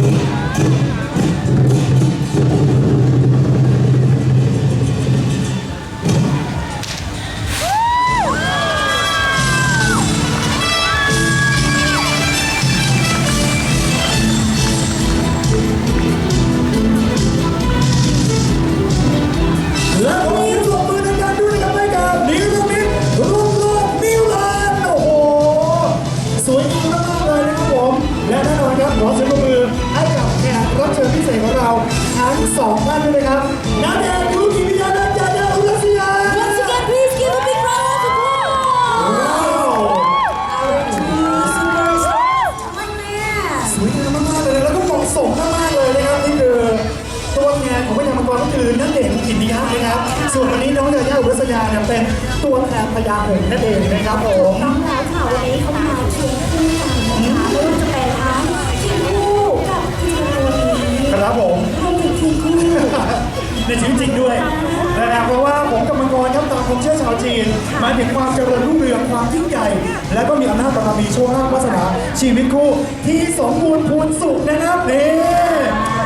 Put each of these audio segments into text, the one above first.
Yeah. ญาหงส์นั่นเองนะครับผมน้องแล้วค่ะวันนี้เขามาชียร์คู่กันนะคะไม่ว่าจะเป็นทั้งทีมคู่กับทีมตัวนี้ครับผมรวมถึงทีมคู่ในชีวิตจริงด้วยนะครับเพราะว่าผมกับมังกรครับตามความเชื่อชาวจีนหมายถึงความเจริญรุ่งเรืองความยิ่งใหญ่ และก็มีอำนาจบารมีโชคลาภวาสนาชีวิตคู่ที่สมบูรณ์พูนสุขนะครับนี่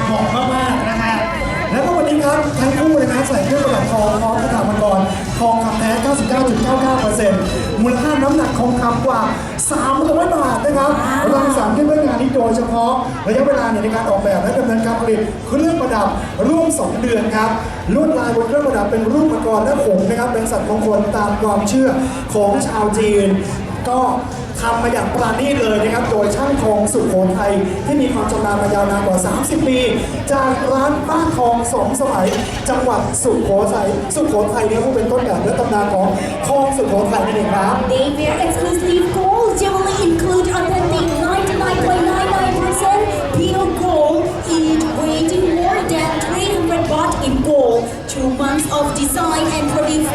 เหมาะมากๆนะฮะแล้วก็วั นนี้ครับทั้งคู่เลยนะใส่เครื่องประดับทองพร้อมกระถางมังกรทองคำแท้ 99.99%มูลค่าน้ำหนักทองคำกว่า 300 บาทนะครับรังสรรค์ขึ้นเพื่องานนี้โดยเฉพาะระยะเวลาเนี่ยในการออกแบบและดำเนินการผลิตเครื่องประดับร่วม 2 เดือนครับลวดลายบนเครื่องประดับเป็นรูปมังกรและหงส์นะครับเป็นสัตว์มงคลตามความเชื่อของชาวจีน ก็ทำมาอย่างปราณีตเลยนะครับ โดยช่างทองสุโขทัยที่มีความชำนาญมายาวนานกว่า 30 ปี จากร้านป้านทองสองสมัย จังหวัดสุโขทัย สุโขทัยเนี่ยผู้เป็นต้นแบบและตำนานของทองสุโขทัยนั่นเองครับ They wear exclusive gold jewelry include authentic 99.99% pure gold, each Two months of design and preparation.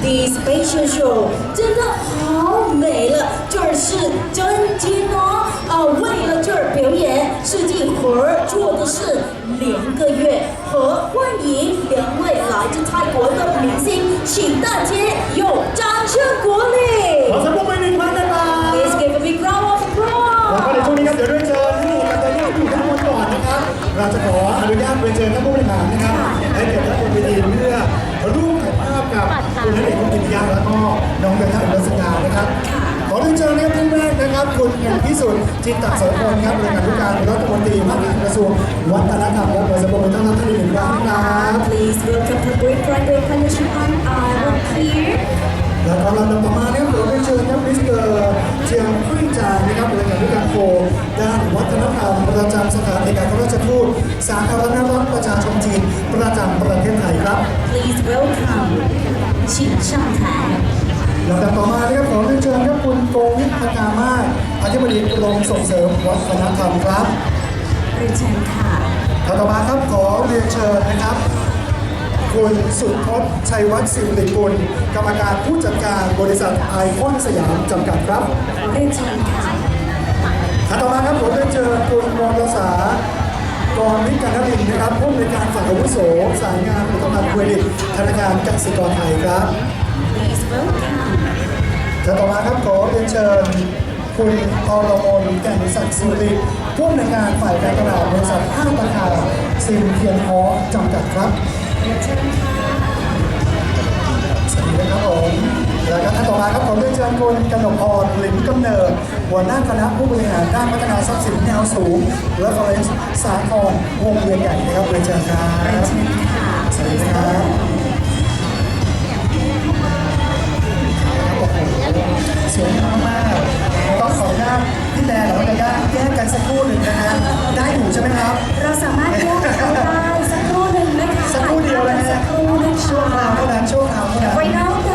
This special show 真的好美了，就是张杰诺啊，为了这儿表演，设计盒做的是两个月。和欢迎两位来自泰国的明星，请大家用掌声鼓励。大家欢迎，大家欢迎，大家欢迎，大家欢迎。 คุณนักเอกคุณกิติยาแล้วก็น้องเบลท่าอุลสงานะครับ ขอเรียนเชิญนะครับท่านแรกนะครับ คุณหนุ่มพิสุทธิ์จิตตโสพลครับบริการผู้การรัฐมนตรีว่าการกระทรวงวัฒนธรรมและประชาสัมพันธ์ท่านท่านอีกหนึ่งครั้งนะครับ Please welcome her boyfriend, Ray Kanishan on our here. แล้วก็ลำดับต่อมานะครับผมได้เชิญครับมิสเตอร์เจียงคุยจางนะครับบริการผู้การโคด้านวัฒนธรรมประจำสถานเอกอัครราชทูตสาธารณรัฐประชาชนจีนประจำประเทศไทยครับ Please welcome ชื่นชอบค่ะลำดับต่อมานะครับขอเรียนเชิญครับคุณโกงวิทพกามาศอธิบดีกรมส่งเสริมวัฒนธรรมครับเรียนเชิญค่ะต่อมาครับขอเรียนเชิญนะครับ คุณสุทศชัยวัฒน์สิริกุลกรรมการผู้จัดการบริษัทไอคอนสยามจำกัดครับเรียนเชิญค่ะต่อมาครับผมเรียนเชิญคุณมรสา กรวิทย์กันทดินนะครับผู้ในวยการฝ่ายอาวุโสสายงานอุตสาหกรรมเครดิตธนาคารกสิกรไทยครับท่านต่อมาครับขอเรียนเชิญคุณอรมนแก่นศักดิ์สิริผู้ในวยการฝ่ายการตลาดบริษัทห้างราคาซิมเทียนฮอจำกัดครับเรียนเชิญค่ะสวัสดีครับผม แล้วก็ท่านต่อมาครับผมได้เชิญคุณกนกพรหลิมกำเนิดหัวหน้าคณะผู้บริหารด้านพัฒนาทรัพย์สินแนวสูง และฟอเรนซ์สาครวงเวียนใหญ่นะครับเรียนเชิญครับเชิญค่ะสวัสดีครับโอ้โหสวยงามมากต้องขออนุญาตพี่แดนหรือว่าจะแยกกันสักครู่หนึ่งนะฮะได้อยู่ใช่ไหมครับ เราสามารถแยกกันได้สักครู่หนึ่งนะคะสักครู่เดียวเลยฮะสักครู่นะช่วคราวเท่านั้นช่วคราวเท่านั้น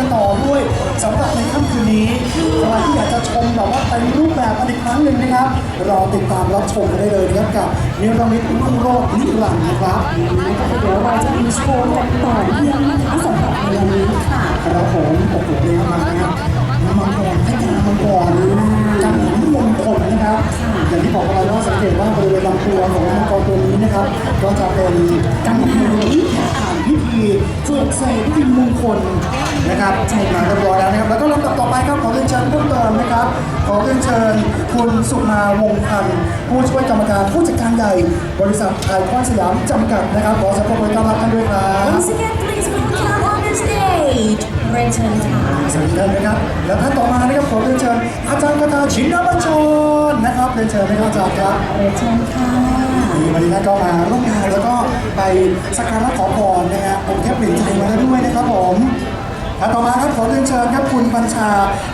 กันต่อด้วยสำหรับในค่ำคืนนี้ใครที่อยากจะชมแบบว่าเต็มรูปแบบกันอีกครั้งหนึ่งนะครับ รอติดตามรับชมกันได้เลยนะครับกับนิรมิตรุ่งโรจน์นิรันดร์นะครับเดี๋ยวเราจะมีโชว์กันต่อเนื่องนะคะสำหรับในวันนี้ค่ะครับผมโอ้โหเรียกมานะครับน้ำมังกรให้การน้ำมังกรกังหันมงคลนะครับ อย่างที่บอกไปว่าสังเกตว่าบริเวณลำตัวของน้ำมังกรตัวนี้นะครับ ก็จะเป็นกังหันผ่าน พิธีปลุกเสกพิธีมงคลนะครับใช่มาเรียบร้อยแล้วนะครับแล้วก็ลำดับต่อไปครับขอเรียนเชิญเพิ่มเติมนะครับ ขอเรียนเชิญคุณสุมาวงศ์พันธ์ผู้ช่วยกรรมการผู้จัดการใหญ่ บริษัทไทยคอนสยามจำกัดนะครับขอสัมภาษณ์ต้อนรับท่านด้วยครับ stage เรียนเชิญค่ะสวัสดีท่านนะครับ และท่านต่อมานะครับขอเรียนเชิญอาจารย์คาถาชินบัญชรนะครับเรียนเชิญนะครับอาจารย์ครับ เรียนเชิญค่ะนี่วันนี้ท่านก็มาร่วมงานแล้วก็ไปสักการะขอพรนะฮะองค์เทพหลินใจมาแล้วด้วยนะครับผมและต่อมาครับขอเรียนเชิญครับคุณบัญชา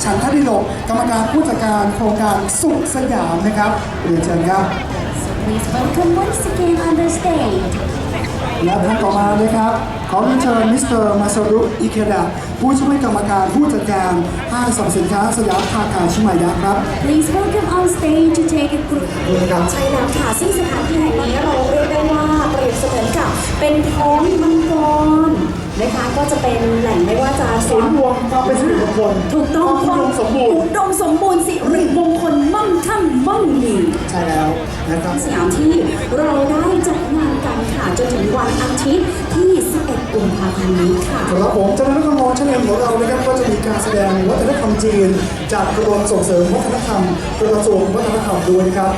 ฉันทดิโลกกรรมการผู้จัดการโครงการสุขสยามนะครับเรียนเชิญครับ Please welcome once again on the stage และท่านต่อมานะครับ ขอเรียนเชิญมิสเตอร์มาซารุอิเคดะผู้ช่วยกรรมการผู้จัดการห้างสรรพสินค้าสยามพาคาชิมายะครับ Please welcome on stage to take a group ครับใช่แล้วค่ะซึ่งสถานที่แห่งนี้เราเรียกได้ว่าเปรียบเสมือนกับเป็นท้องมังกรนะคะก็จะเป็นแหล่งไม่ว่าจะศูนย์รวมความเป็นสิริมงคลถูกต้องความอุดมสมบูรณ์อุดมสมบูรณ์สิริมงคลมั่งคั่งมั่งมี ใช่แล้วนะครับสยามที่เราได้จัดงานกันค่ะจนถึงวันอาทิตย์ที่ 11 กุมภาพันธ์นี้ค่ะครับผมเจ้าหน้าที่มอชเลมของเรานะครับก็จะมีการแสดงวัฒนธรรมจีน จากกรมส่งเสริมวัฒนธรรมกระทรวงวัฒนธรรมด้วยนะครับ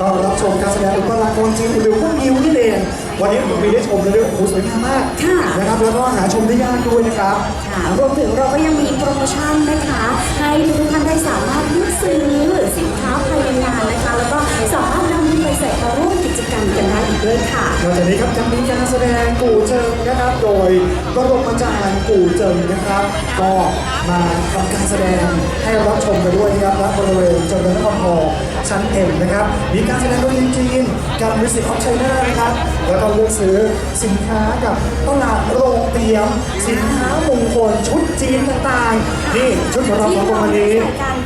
ก็รับชมการแสดงอุปกรณ์กรจีนหรือพวกนิวนี่เองวันนี้ผมมีได้ชมเลยด้วยโอ้โหสวยงามมากค่ะ นะครับแล้วก็หาชมได้ยากด้วยนะครับ ค่ะรวมถึงเราก็ยังมีโปรโมชั่นนะคะ ให้ทุกท่านได้สามารถเลือกซื้อสินค้าภายในงานนะคะ แล้วก็สามารถนำไปใส่มาร่วมกิจกรรมกันได้อีกด้วยค่ะ นอกจากนี้ครับยังมีการแสดงกู่เจิงนะครับ โดยบรมอาจารย์กู่เจิงนะครับ ก็มาทำการแสดงให้รับชมกันด้วยนะครับณบริเวณจำเริญนครพอ ชั้นเอ็มนะครับ มีการแสดงดนตรีจีนกับมิวสิกออฟไชน่านะครับ แล้วก็เลือกซื้อสินค้ากับตลาดโรงเตรียม สินค้ามงคลชุดจีนต่างๆ นี่ชุดของเราสองคนวันนี้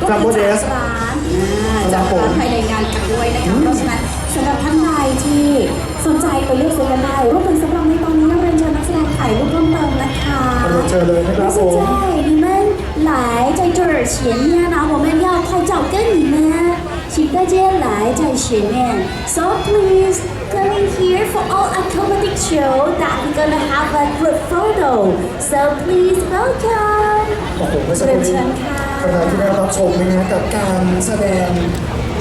ก็ จัมโบ มี เด จาก ส ร้านอ่าจากร้านภายในงานกันด้วยนะคะเพราะฉะนั้นสำหรับท่านใดที่สนใจไปเลือกซื้อกันได้รวมถึงสำหรับในตอนนี้เรียนเชิญนักแสดงถ่ายรูปเพิ่มเติมนะคะ เรียนเชิญเลยนะครับผม 现在你们来在这儿前面呢，我们要拍照跟你们， 请大家来在前面。So please come in here for all acrobatic show that we're gonna have a group photo. So please welcome. โอ้โหเมื่อสักครู่นี้ใครที่ได้รับชมนะฮะกับการแสดง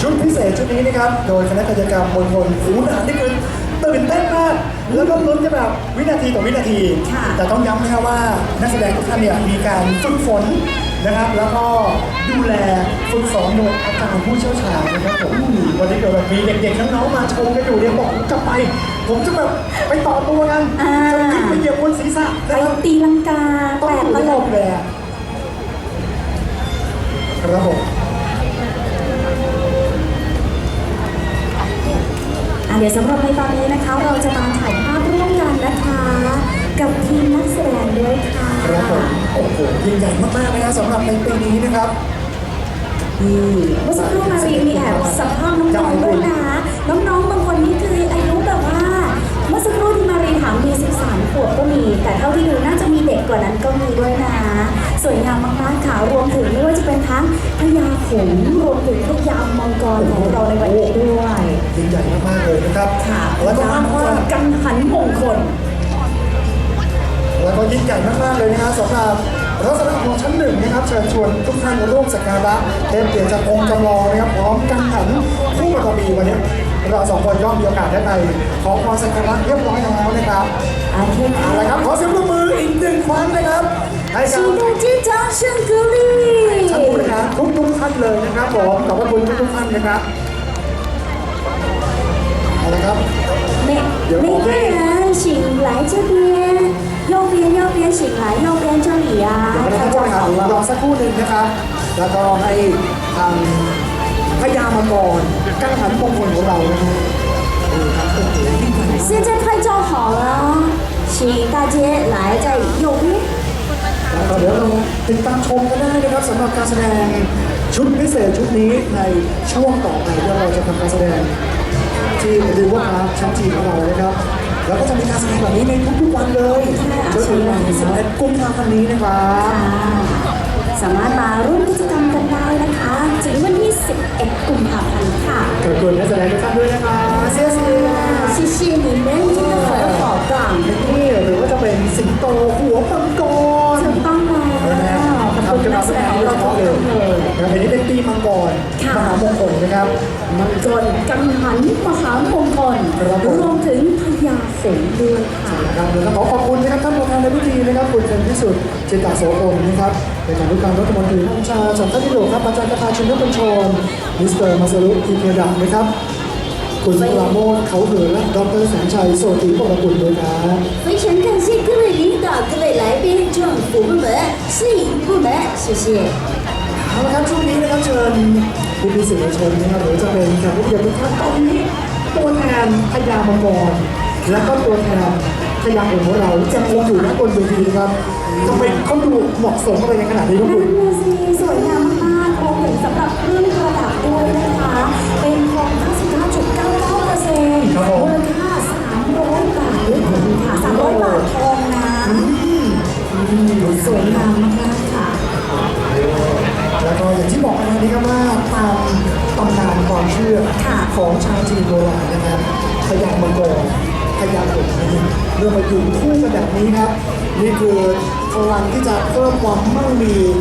ชุดพิเศษชุดนี้นะครับ โดยคณะกายกรรมมณฑลหูหนานนี่คือตื่นเต้นมาก แล้วก็ลุ้นกันแบบวินาทีต่อวินาที ค่ะ แต่ต้องย้ำนะครับว่านักแสดงทุกท่านเนี่ยมีการฝึกฝน นะครับ แล้วก็ดูแลฝึกสอนโดยอาจารย์ผู้เชี่ยวชาญนะครับผมวันนี้เกิดแบบมีเด็กๆน้องๆมาชมกันอยู่เนี่ยบอกผมจะไป ผมจะแบบไปต่อตัวกันอ่า จะขึ้นไปเหยียบบนศีรษะไปนะครับตีลังกาต้แปองดอยู่ตในลโลกกเลยอะครับผม อะเดี๋ยวสำหรับในตอนนี้นะคะ เราจะมาถ่ายภาพร่วมกันนะคะ กับทีมนักแสดงด้วยค่ะ ครับผมโอ้โหยิ่งใหญ่มากๆนะครับสำหรับในปีนี้นะครับนี่เมื่อสักครู่มารีมีแอบสัมภาษณ์น้องๆด้วยนะน้องๆบางคนนี่คืออายุแบบว่า เมื่อสักครู่ที่มารีถามมี 13 ขวบก็มี แต่เท่าที่ดูน่าจะมีเด็กกว่านั้นก็มีด้วยนะ สวยงามมากๆค่ะรวมถึงไม่ว่าจะเป็นทั้งพญาหงส์รวมถึงพญามังกรของเราในวันนี้ด้วยยิ่งใหญ่มากๆเลยนะครับค่ะแล้วก็นามมากว่ากังหันมงคล แล้วก็ยิ่งใหญ่มากๆเลยนะครับสำหรับรัศดรของชั้นหนึ่งนะครับเชิญชวนทุกท่านมาร่วมสักการะเทพเกียรติจากองค์จำลองนะครับพร้อมกันหันคู่บารมีวันนี้เราสองคนก็มีโอกาสได้ไปขอพรสักการะเรียบร้อยแล้วนะครับ โอเคค่ะ เอาละครับขอเสียงปรบมืออีกหนึ่งครั้งนะครับให้กับ 请大家掌声鼓 ท่านผู้บริ 励。 หารทุกทุกๆท่านเลยนะครับผมขอบพระคุณทุกทุกๆท่านนะครับเอาละครับ 每每个人醒来这边， 右边右边醒来，右边这里啊， เดี๋ยว 大 เรา 家 จะหา 好 รอ 了。 สักครู่หนึ่งนะครับ แล้วก็ให้ทางพญามังกรกังหันมงคลของเรานะฮะดูครับโอ้โหยิ่งใหญ่มาก 现在拍照好了，请大家来在右边。 แล้วก็เดี๋ยวเราติดตามชมกันได้นะครับสำหรับการแสดงชุดพิเศษชุดนี้ในช่วงต่อไปที่เราจะทำการแสดงที่ริเวอร์พาร์คชั้นจีของเรานะครับ แล้วก็จะมีการแสดงแบบนี้ในทุกๆวันเลยจนถึงวันที่11กุมภาพันธ์นี้นะคะสามารถมาร่วมกิจกรรมกันได้นะคะถึงวันที่ 11 กุมภาพันธ์ค่ะขอบคุณนักแสดงทุกท่านด้วยนะคะเสียสีชิชิมิเล่นที่ขอขอบกล่างนี่หรือว่าจะเป็นสิงโตหัวมังกรถูต้องแล้วทำกันมาแสดงเราเลยเพลงนี้เป็นตีมังกรมหามงคลนะครับ มังกรกังหันมหามงคล ครับผม รวมถึงพญาหงส์ด้วยค่ะ นะครับเดี๋ยวต้องขอขอบคุณนะครับท่านประธานในพิธีนะครับคุณเป็นพิสุทธิ์จิตตโสพลนะครับในการด้วยการรัฐมนตรีท่านชาสัมพันธ์ที่หลวงครับอาจารย์ประธานชินบัญชรมิสเตอร์มาซารุอิเคดะนะครับ คุณปราโมทเขาเหือและดรแสงชัยโสติปรกุลด้วยครับ 非常感谢各位领导、各位来宾、政府部门、市营部门，谢谢。 เอาละครับช่วงนี้นะครับเชิญ ผู้มีสื่อมวลชนนะครับหรือจะเป็นแขกผู้เกียรติทุกท่านตอนนี้ตัวแทนพญามังกรและก็ตัวแทนพยางค์ของเราจะคงอยู่ด้านบนเวทีนะครับทำไมเขาดูเหมาะสมอะไรกันขนาดนี้ครับนั่คุนณน่ะสิสวยงามมากๆรวมถึงสำหรับเครื่องประดับด้วยนะคะ เป็นทอง99.99%มูลค่า300 บาทด้วยกันค่ะ300 บาททองนะ สวยงามมากๆค่ะ แล้วก็อย่างที่บอกไปนี้ครับว่าตามตำนานความเชื่อค่ะของชาวจีนโบราณนะครับพญามังกรพญาหงส์นี่เมื่อมาอยู่คู่กันแบบนี้ครับ นี่คือพลังที่จะเพิ่มความมั่งมี